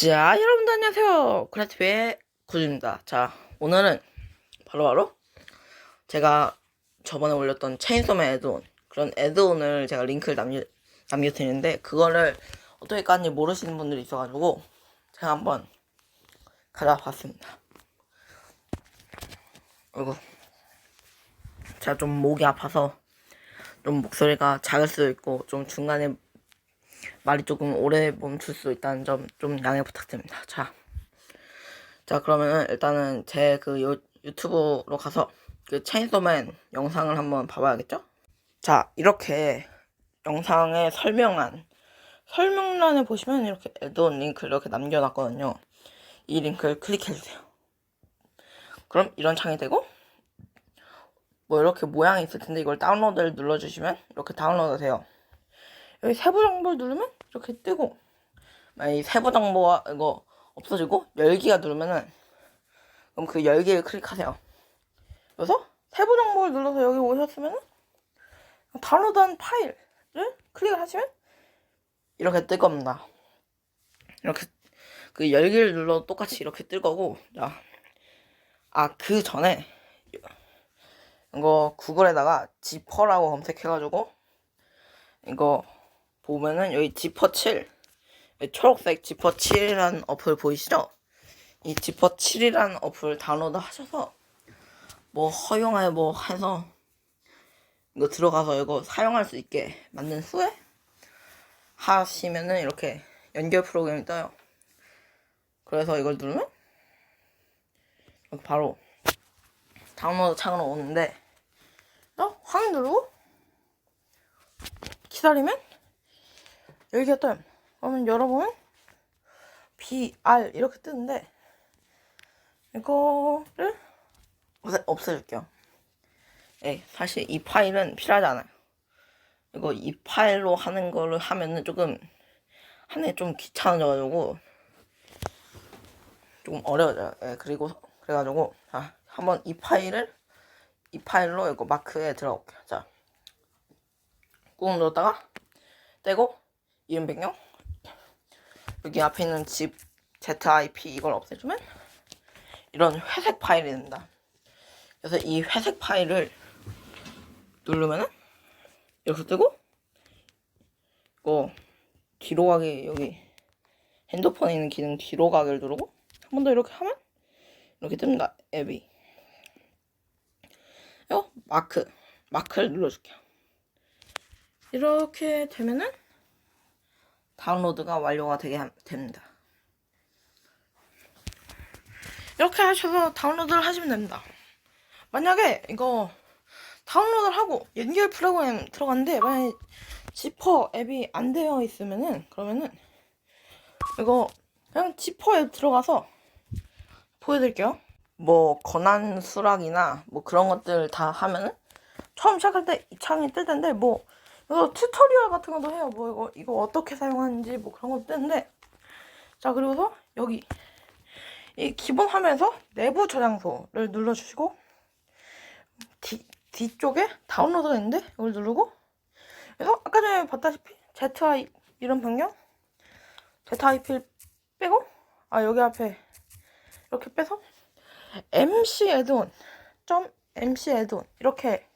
자, 여러분들 안녕하세요. 크라티브의 구주입니다. 자, 오늘은 바로바로 제가 저번에 올렸던 체인소맨 애드온 그런 애드온을 제가 링크를 남겨, 남겨드리는데 그거를 어떻게 깠는지 모르시는 분들이 있어가지고 제가 한번 가져봤습니다. 그리고 제가 좀 목이 아파서 좀 목소리가 작을 수도 있고 좀 중간에 말이 조금 오래 멈출 수 있다는 점 좀 양해 부탁드립니다. 자, 자 그러면은 일단은 제 그 유튜브로 가서 그 체인소맨 영상을 한번 봐봐야겠죠? 자, 이렇게 영상에 설명한 설명란에 보시면 이렇게 애드온 링크 이렇게 남겨놨거든요. 이 링크를 클릭해주세요. 그럼 이런 창이 되고 뭐 이렇게 모양이 있을 텐데 이걸 다운로드를 눌러주시면 이렇게 다운로드 돼요. 여기 세부 정보를 누르면 이렇게 뜨고 만약 이 세부 정보가 이거 없어지고 열기가 누르면은 그럼 그 열기를 클릭하세요. 그래서 세부 정보를 눌러서 여기 오셨으면은 다운로드한 파일을 클릭을 하시면 이렇게 뜰 겁니다. 이렇게 그 열기를 눌러도 똑같이 이렇게 뜰 거고 자, 아그 전에 이거 구글에다가 지퍼라고 검색해가지고 이거 보면은 여기 지퍼 7 여기 초록색 지퍼 7이라는 어플 보이시죠? 이 지퍼 7이라는 어플 다운로드 하셔서 뭐 허용하에 뭐 해서 이거 들어가서 이거 사용할 수 있게 만든 후에 하시면은 이렇게 연결 프로그램이 떠요. 그래서 이걸 누르면 바로 다운로드 창으로 오는데 어? 확 누르고 기다리면 열기가 떠요. 그러면 열어보면 BR 이렇게 뜨는데 이거를 없애, 없애줄게요. 예, 사실 이 파일은 필요하지 않아요. 이거 이 파일로 하는 거를 하면은 조금 하는 게 좀 귀찮아져가지고 조금 어려워져요. 예, 그리고 그래가지고 자 한번 이 파일을 이 파일로 이거 마크에 들어갈게요. 자, 꾹 눌렀다가 떼고 변경 여기 앞에 있는 집 ZIP 이걸 없애주면 이런 회색 파일이 된다. 그래서 이 회색 파일을 누르면은 이렇게 뜨고 이거 뒤로 가기 여기 핸드폰에 있는 기능 뒤로 가기를 누르고 한 번 더 이렇게 하면 이렇게 뜹니다. 앱이 요 마크 마크를 눌러줄게요. 이렇게 되면은 다운로드가 완료가 되게 함- 됩니다. 이렇게 하셔서 다운로드를 하시면 됩니다. 만약에 이거 다운로드를 하고 연결 프로그램 들어갔는데 만약에 지퍼 앱이 안 되어 있으면은 그러면은 이거 그냥 지퍼 앱 들어가서 보여드릴게요. 뭐 권한 수락이나 뭐 그런 것들 다 하면은 처음 시작할 때 이 창이 뜰 텐데 뭐 이거 튜토리얼 같은 것도 해요. 뭐 이거 이거 어떻게 사용하는지 뭐 그런 것도 뜨는데 자 그리고서 여기 이 기본 화면에서 내부 저장소를 눌러주시고 뒤 뒤쪽에 다운로드가 있는데 이걸 누르고 그래서 아까 전에 봤다시피 ZI 이름 변경 ZIP를 빼고 아 여기 앞에 이렇게 빼서 MC 애드온 점 MC 애드온 이렇게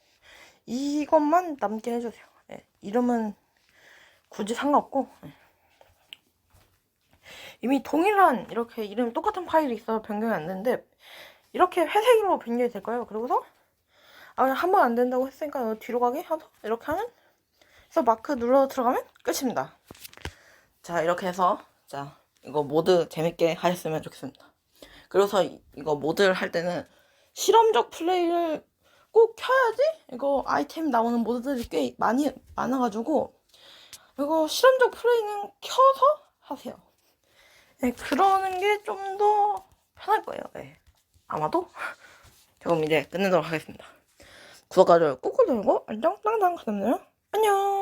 이것만 남게 해주세요. 예, 이름은 굳이 상관없고 예. 이미 동일한 이렇게 이름 똑같은 파일이 있어서 변경이 안 되는데 이렇게 회색으로 변경이 될 거예요. 그리고서 아한번 안 된다고 했으니까 뒤로 가게 해서 이렇게 하면 그래서 마크 눌러 들어가면 끝입니다. 자 이렇게 해서 자 이거 모드 재밌게 하셨으면 좋겠습니다. 그래서 이- 이거 모드를 할 때는 실험적 플레이를 꼭 켜야지 이거 아이템 나오는 모드들이 꽤 많이 많아가지고 이거 실험적 플레이는 켜서 하세요. 네, 그러는 게 좀 더 편할 거예요. 네. 아마도. 자, 그럼 이제 끝내도록 하겠습니다. 구독과 좋아요 꾹꾹 누르고 알람 땅땅 하셨나요? 안녕.